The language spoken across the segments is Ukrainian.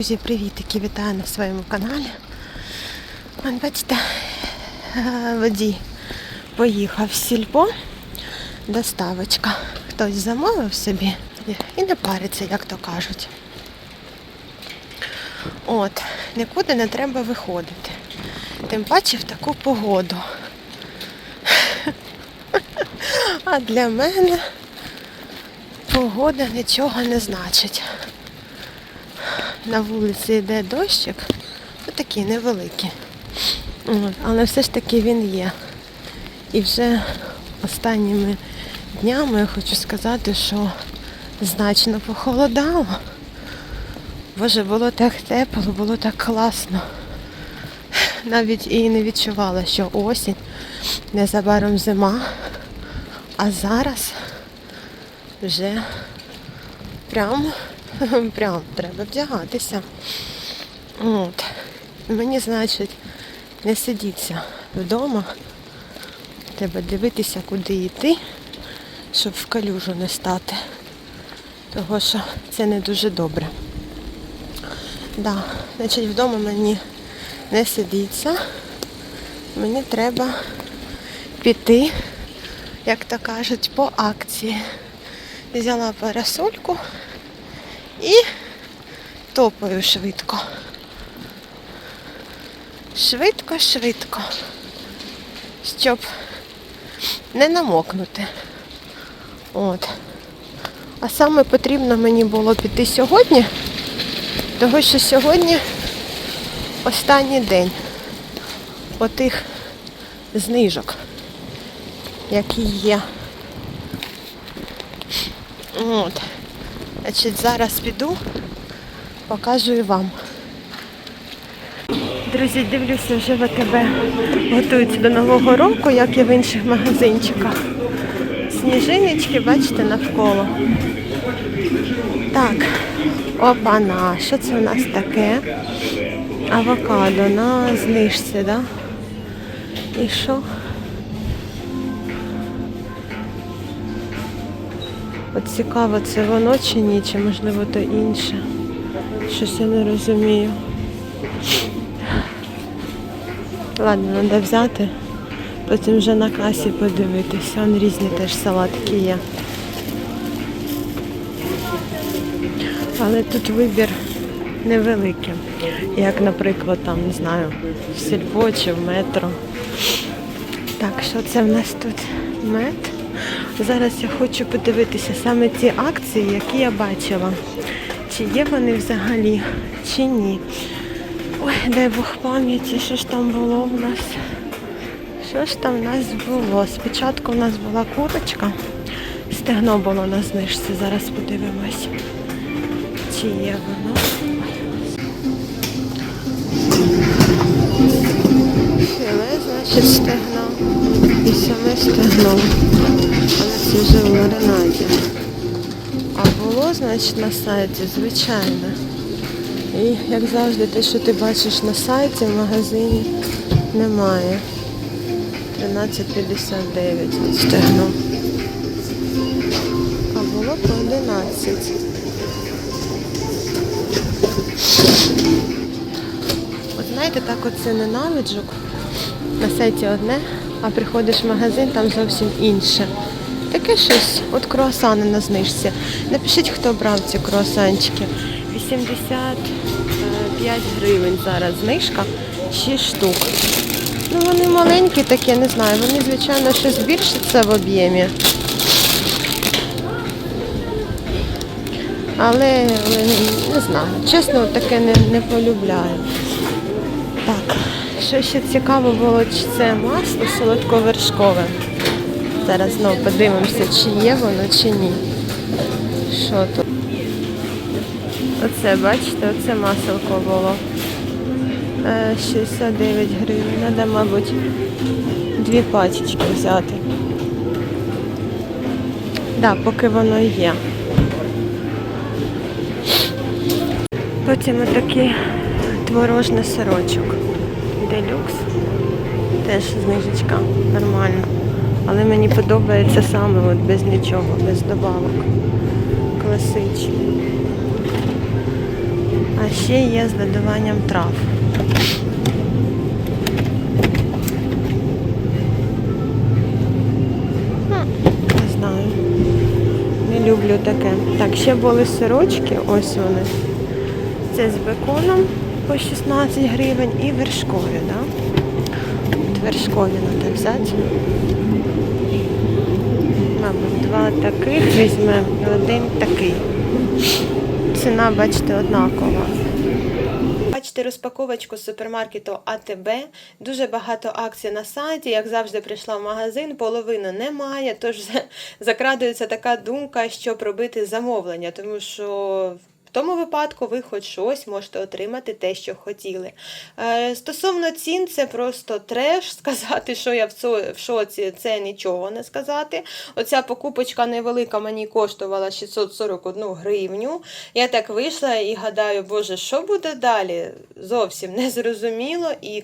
Друзі, привітики, вітаю на своєму каналі. Бачите, е, водій поїхав в сільпо, доставочка. Хтось замовив собі і не париться, як то кажуть. От, нікуди не треба виходити. Тим паче в таку погоду. А для мене погода нічого не значить. На вулиці йде дощик, ну такий невеликий. Але все ж таки він є. І вже останніми днями я хочу сказати, що значно похолодало. Боже, було так тепло, було так класно. Навіть і не відчувала, що осінь, незабаром зима, а зараз вже прям, прям треба вдягатися. От. Мені, значить, не сидіться вдома. Треба дивитися, куди йти, щоб в калюжу не стати. Того що це не дуже добре. Да, значить, вдома мені не сидіться. Мені треба піти, як то кажуть, по акції. Взяла парасольку і топаю швидко. Швидко, швидко. Щоб не намокнути. От. А саме потрібно мені було піти сьогодні, тому що сьогодні останній день отих знижок, які є. От. Значить, зараз піду, показую вам. Друзі, дивлюся, вже ВТБ готуються до Нового року, як і в інших магазинчиках. Сніжиночки, бачите, навколо. Так, опана, що це у нас таке? Авокадо на знижці? Да? І що? От цікаво, це воно чи ні, чи можливо то інше. Щось я не розумію. Ладно, треба взяти, потім вже на касі подивитися. Вон різні теж салатки є. Але тут вибір невеликий. Як, наприклад, там, не знаю, в сільпо чи в метро. Так, що це в нас тут? Мед. Зараз я хочу подивитися саме ті акції, які я бачила. Чи є вони взагалі, чи ні. Ой, дай Бог пам'яті, що ж там було в нас. Що ж там в нас було? Спочатку в нас була курочка. Стегно було на знижці. Зараз подивимось. Чи є воно? Філе, значить, стегно. І саме стегно. Але це вже в маринаді. А було, значить, на сайті, звичайно. І як завжди, те, що ти бачиш на сайті, в магазині немає. 13,59 стегно. А було по 11. От знаєте, так оце ненавиджу. На сайті одне, а приходиш в магазин, там зовсім інше. Таке щось, от круасани на знижці. Напишіть, хто брав ці круасанчики. 85 гривень зараз знижка, 6 штук. Ну вони маленькі такі, не знаю, вони, звичайно, щось збільшаться в об'ємі. Але, але не знаю, чесно, таке не, не полюбляю. Так, що ще цікаво було, чи це масло солодковершкове. Зараз знову подивимося, чи є воно, чи ні. Що тут? Оце, бачите, оце маселко було. Е, 69 гривень. Треба, мабуть, дві пачечки взяти. Так, поки воно є. Потім отакий творожний сирочок. Делюкс. Теж знижечка нормально. Але мені подобається саме от без нічого, без добавок. Класичний. А ще є з додаванням трав. Не знаю. Не люблю таке. Так, ще були сирочки, ось вони. Це з беконом по 16 гривень і вершкові, да? От вершкові треба взяти. Мабуть, два таких візьмемо і один такий. Ціна, бачите, однакова. Бачите розпаковочку з супермаркету АТБ. Дуже багато акцій на сайті. Як завжди, прийшла в магазин, половини немає. Тож закрадується така думка, щоб робити замовлення, тому що. В тому випадку ви хоч щось можете отримати те, що хотіли. Е, стосовно цін, це просто треш. Сказати, що я в, шоці, це нічого не сказати. Оця покупочка невелика мені коштувала 641 гривню. Я так вийшла і гадаю, боже, що буде далі? Зовсім не зрозуміло. І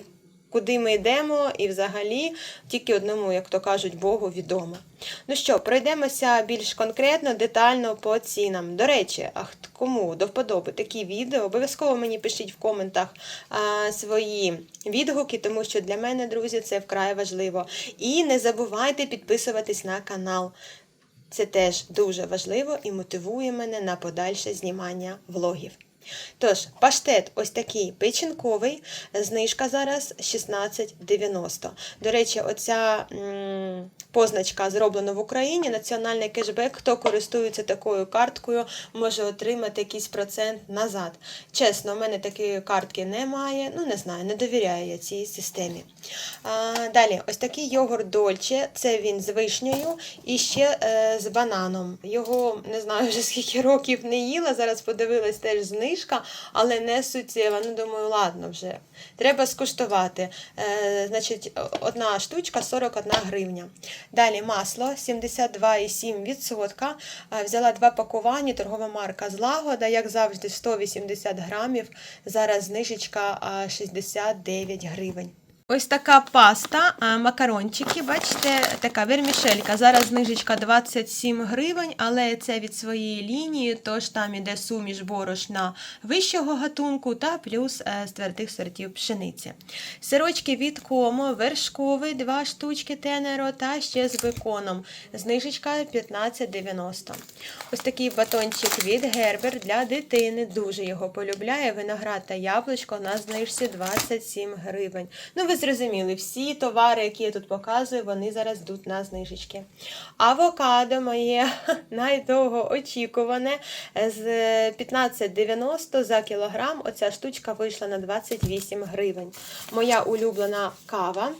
куди ми йдемо, і взагалі тільки одному, як то кажуть, Богу відомо. Ну що, пройдемося більш конкретно, детально по цінам. До речі, а кому до вподоби такі відео, обов'язково мені пишіть в коментах а, свої відгуки, тому що для мене, друзі, це вкрай важливо. І не забувайте підписуватись на канал. Це теж дуже важливо і мотивує мене на подальше знімання влогів. Тож, паштет ось такий печінковий, знижка зараз 16,90. До речі, оця позначка зроблена в Україні, національний кешбек, хто користується такою карткою, може отримати якийсь процент назад. Чесно, у мене такої картки немає, ну не знаю, не довіряю я цій системі. А, далі, ось такий йогурт Дольче, це він з вишнею і ще е, з бананом. Його не знаю вже скільки років не їла. Зараз подивилась теж знижка, але не суттєва. Ну, думаю, ладно вже. Треба скуштувати. Е, значить, одна штучка 41 гривня. Далі масло 72,7%. Е, Взяла два пакування, торгова марка Злагода, як завжди, 180 грамів. Зараз знижечка 69 гривень. Ось така паста, макарончики, бачите, така вермішелька. Зараз знижечка 27 гривень, але це від своєї лінії, тож там іде суміш борошна вищого гатунку та плюс е, з твердих сортів пшениці. Сирочки від комо, вершковий, два штучки тенеро та ще з беконом. Знижечка 15,90. Ось такий батончик від Гербер для дитини. Дуже його полюбляє. Виноград та яблучко на знижці 27 гривень. Ну, ви зрозуміли, всі товари, які я тут показую, вони зараз йдуть на знижечки. Авокадо моє найдовго очікуване з 15,90 за кілограм. Оця штучка вийшла на 28 гривень. Моя улюблена кава,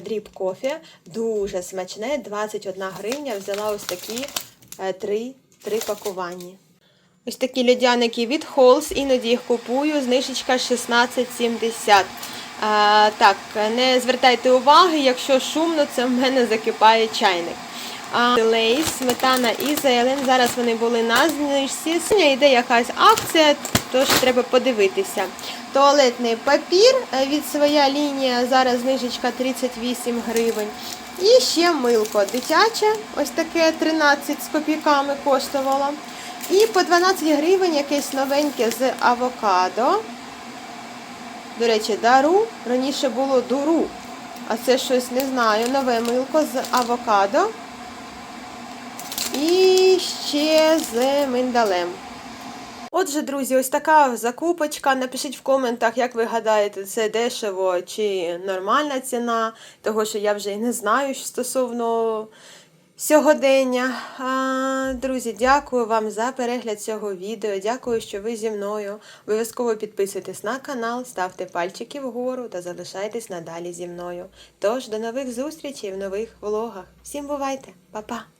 дріб кофе, дуже смачне, 21 гривня. Взяла ось такі е, три, три пакування. Ось такі льодяники від Halls, іноді їх купую, знижечка 16,70. Так, не звертайте уваги, якщо шумно, це в мене закипає чайник. Лейс, сметана і зелень. Зараз вони були на знижці. Сьогодні йде якась акція, тож треба подивитися. Туалетний папір е, від своя лінія, зараз знижечка 38 гривень. І ще милко дитяче, ось таке 13 з копійками коштувало. І по 12 гривень якесь новеньке з авокадо. До речі, дару. Раніше було дуру. А це щось не знаю. Нове милко з авокадо. І ще з миндалем. Отже, друзі, ось така закупочка. Напишіть в коментах, як ви гадаєте, це дешево чи нормальна ціна, того що я вже і не знаю що стосовно сьогодення. Друзі, дякую вам за перегляд цього відео. Дякую, що ви зі мною. Обов'язково підписуйтесь на канал, ставте пальчики вгору та залишайтесь надалі зі мною. Тож, до нових зустрічей в нових влогах. Всім бувайте, Па-па!